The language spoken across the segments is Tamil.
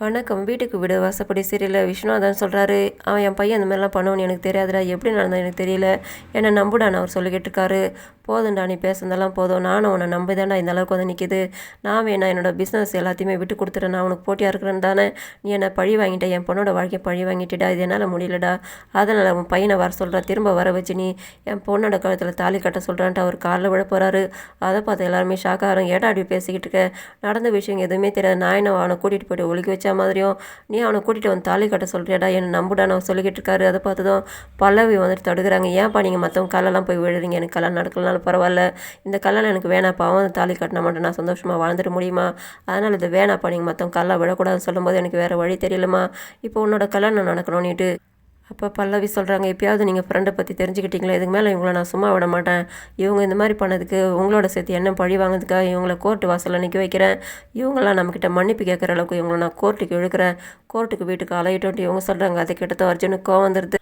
வணக்கம். வீட்டுக்கு விடு. வாசப்படி சீரியலில் விஸ்வநாதன் சொல்கிறாரு அவன் என் பையன் அந்த மாதிரிலாம் பண்ணுவான்னு எனக்கு தெரியாதுடா. எப்படி நடந்தது எனக்கு தெரியல. என்னை நம்புடான்னு அவர் சொல்லிக்கிட்டு இருக்காரு. போதும்டா நீ பேசுனதெல்லாம் போதும். நானும் உன்னை நம்பிதான்டா இந்த அளவுக்கு வந்து நிற்கிது நான் வேணா என்னோட பிஸ்னஸ் எல்லாத்தையுமே விட்டு கொடுத்துட்டேன் நான் உனக்கு போட்டியாக இருக்கிறேன்னு தானே. நீ என்னை பழி வாங்கிட்ட. என் பொண்ணோட வாழ்க்கையை பழி வாங்கிட்டுடா. இது என்னால் முடியலடா. அதனால் உன் பையனை வர சொல்கிறா திரும்ப வர வச்சு நீ என் பொண்ணோட கழுத்தில் தாலி கட்ட சொல்கிறான்ட்டு அவர் காலில் விட போகிறாரு அதை பார்த்து எல்லாருமே ஷாக் ஏடா அப்படி பேசிக்கிட்டு இருக்க? நடந்த விஷயம் எதுவுமே தெரியாது. நான் என்ன அவனை கூட்டிகிட்டு போயிட்டு ஒழிக்க வச்சு மாதிரியும் நீ அவனை கூட்டிகிட்டு வந்து தாலி கட்ட சொல்கிறியாடா என்னை நம்புடான்னு அவன் சொல்லிக்கிட்டு இருக்காரு. அதை பார்த்ததும் பல்லவி வந்துட்டு தடுக்கிறாங்க. ஏன்ப்பா நீங்கள் மற்றவங்க கல்லெல்லாம் போய் விழுறீங்க? எனக்கு கல்யாணம் நடக்கலனாலும் பரவாயில்ல. இந்த கல்யாணம் எனக்கு வேணாப்பா அவன் தாலி கட்டின மட்டும் நான் சந்தோஷமாக வாழ்ந்துட முடியுமா? அதனால் இது வேணாப்பா நீங்கள் மற்றவங்க காலில் விழக்கூடாதுன்னு சொல்லும்போது எனக்கு வேறு வழி தெரியலம்மா. இப்போ உன்னோட கல்யாணம் நடக்கணும்னுட்டு அப்போ பல்லவி சொல்கிறாங்க எப்பயாவது நீங்கள் ஃப்ரெண்டை பற்றி தெரிஞ்சுக்கிட்டீங்களா? இதுக்கு மேலே இவங்கள நான் சும்மா விட மாட்டேன். இவங்க இந்த மாதிரி பண்ணதுக்கு உங்களோட சேர்த்து என்ன பழி வாங்குறதுக்காக இவங்கள கோர்ட்டு வாசலில் நிற்க வைக்கிறேன்? இவங்களாம் நம்மக்கிட்ட மன்னிப்பு கேட்குற அளவுக்கு இவங்கள நான் கோர்ட்டுக்கு இழுக்கிறேன். கோர்ட்டுக்கு வீட்டுக்கு அலையிட்டோன்ட்டு இவங்க சொல்கிறாங்க அதை கிட்டத்த அர்ஜுனுக்கு கோவம் வந்துடுது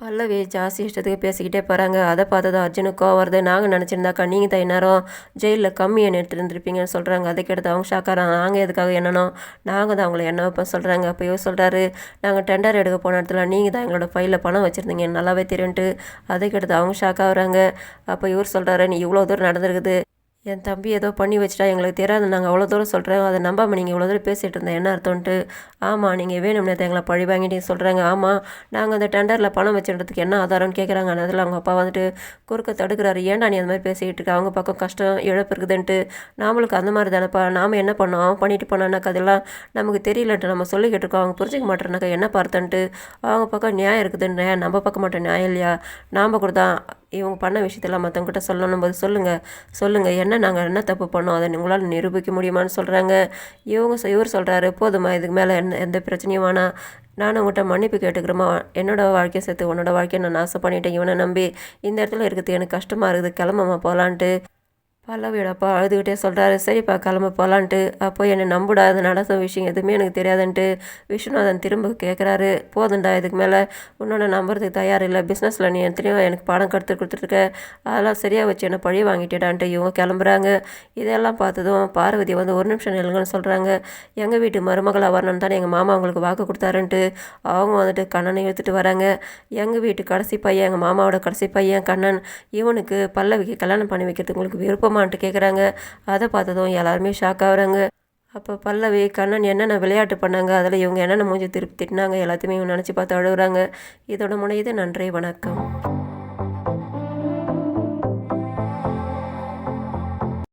பல்லவி ஜாஸ்தி இஷ்டத்துக்கு பேசிக்கிட்டே போகிறாங்க அதை பார்த்தது அர்ஜுனுக்கோ கோவம் வருது. நாங்கள் நினச்சிருந்தாக்கா நீங்கள் தான் இந்நேரம் ஜெயிலில் கம்மியை நிறுத்திருந்துருப்பீங்கன்னு சொல்கிறாங்க அதுக்கெடுத்து அவங்க ஷாக்காராங்க நாங்கள் எதுக்காக எண்ணணும்? நாங்கள் தான் அவங்கள என்ன வைப்போம் சொல்கிறாங்க அப்போ இவர் சொல்கிறாரு நாங்கள் டெண்டர் எடுக்க போன இடத்துல நீங்கள் தான் எங்களோட ஃபைலில் பணம் வச்சுருந்தீங்க நல்லாவே தெரியுன்ட்டு அதுக்கெடுத்து அவங்க ஷாக்காக ஆகுறாங்க அப்போ இவர் சொல்கிறாரு நீ இவ்வளோ தூரம் நடந்திருக்குது. என் தம்பி ஏதோ பண்ணி வச்சுட்டா எங்களுக்கு தெரியாது. நாங்கள் அவ்வளோ தூரம் சொல்கிறோம் அதை நம்பாமல் நீங்கள் இவ்வளோ தூரம் பேசிகிட்டு இருந்தேன். என்ன அர்த்தம்ன்ட்டு. ஆமாம் நீங்கள் வேணும்னே எங்களை பழி வாங்கிட்டு சொல்கிறாங்க ஆமாம் நாங்கள் அந்த டெண்டரில் பணம் வச்சுன்றதுக்கு என்ன ஆதாரம்னு கேட்குறாங்க அதில் அவங்க அப்பா வந்துட்டு குறுக்க தடுக்கிறாரு. ஏன்டா நீ அந்த மாதிரி பேசிக்கிட்டு இருக்க? அவங்க பக்கம் கஷ்டம் இழப்பு இருக்குதுன்ட்டு. நாமளுக்கு அந்த மாதிரி தானேப்பா. நாம் என்ன பண்ணோம்? அவன் பண்ணிட்டு போனானாக்கா அதெல்லாம் நமக்கு தெரியலன்ட்டு நம்ம சொல்லிக்கிட்டு இருக்கோம். அவங்க புரிஞ்சிக்க மாட்டேனாக்கா என்ன பார்த்தன்ட்டு. அவங்க பக்கம் நியாயம் இருக்குதுன்னு. நம்ம பக்கம் மட்டும் நியாயம் இல்லையா? நாம் கூட தான் இவங்க பண்ண விஷயத்தெல்லாம் மற்றவங்ககிட்ட சொல்லணும் போது சொல்லுங்கள் சொல்லுங்கள் என்ன நாங்கள் என்ன தப்பு பண்ணோம்? அதை உங்களால் நிரூபிக்க முடியுமான்னு சொல்கிறாங்க இவங்க இவர் சொல்கிறாரு போதுமா இதுக்கு மேலே என்ன எந்த பிரச்சனையும் வேணாம் நானும் உங்கள்கிட்ட மன்னிப்பு கேட்டுக்கிறோமா என்னோடய வாழ்க்கையை சேர்த்து உன்னோட வாழ்க்கையை நான் நாசம் பண்ணிட்டேன். இவனை நம்பி இந்த இடத்துல இருக்கிறது எனக்கு கஷ்டமாக இருக்குது. கிளம்பமா போகலான்ட்டு பல்லவியோட அப்பா அழுதுகிட்டே சொல்கிறாரு சரிப்பா கிளம்ப போகலான்ட்டு அப்போ என்னை நம்புடா அது நடந்த விஷயம் எதுவுமே எனக்கு தெரியாதுன்ட்டு விஸ்வநாதன் திரும்ப கேட்குறாரு போதும்டா இதுக்கு மேலே உன்னோட நம்புறதுக்கு தயார் இல்லை. பிஸ்னஸில் நீ எத்தனையோ எனக்கு பாடம் கற்று கொடுத்துருக்க அதெல்லாம் சரியாக வச்சு என்னை பழி வாங்கிட்டேடான்ட்டு இவங்க கிளம்புறாங்க. இதெல்லாம் பார்த்ததும் பார்வதி வந்து ஒரு நிமிஷம் நில்லுங்கன்னு சொல்கிறாங்க எங்கள் வீட்டு மருமகளாக வரணும்னு தானே எங்கள் மாமா அவங்களுக்கு வாக்கு கொடுத்தாருன்ட்டு அவங்க வந்துட்டு கண்ணனை இழுத்துட்டு வராங்க. எங்கள் வீட்டு கடைசி பையன் எங்கள் மாமாவோட கடைசி பையன் கண்ணன் இவனுக்கு பல்லவிக்கு கல்யாணம் பண்ணி வைக்கிறதுக்கு உங்களுக்கு விருப்பம் போகலாமான்ட்டு கேட்குறாங்க அதை பார்த்ததும் எல்லாருமே ஷாக் ஆகுறாங்க. அப்போ பல்லவி கண்ணன் என்னென்ன விளையாட்டு பண்ணாங்க? அதில் இவங்க என்னென்ன மூஞ்சி திருப்பி திட்டினாங்க? எல்லாத்தையுமே இவங்க நினச்சி பார்த்து அழுகுறாங்க. இதோட முனையுது நன்றி வணக்கம்.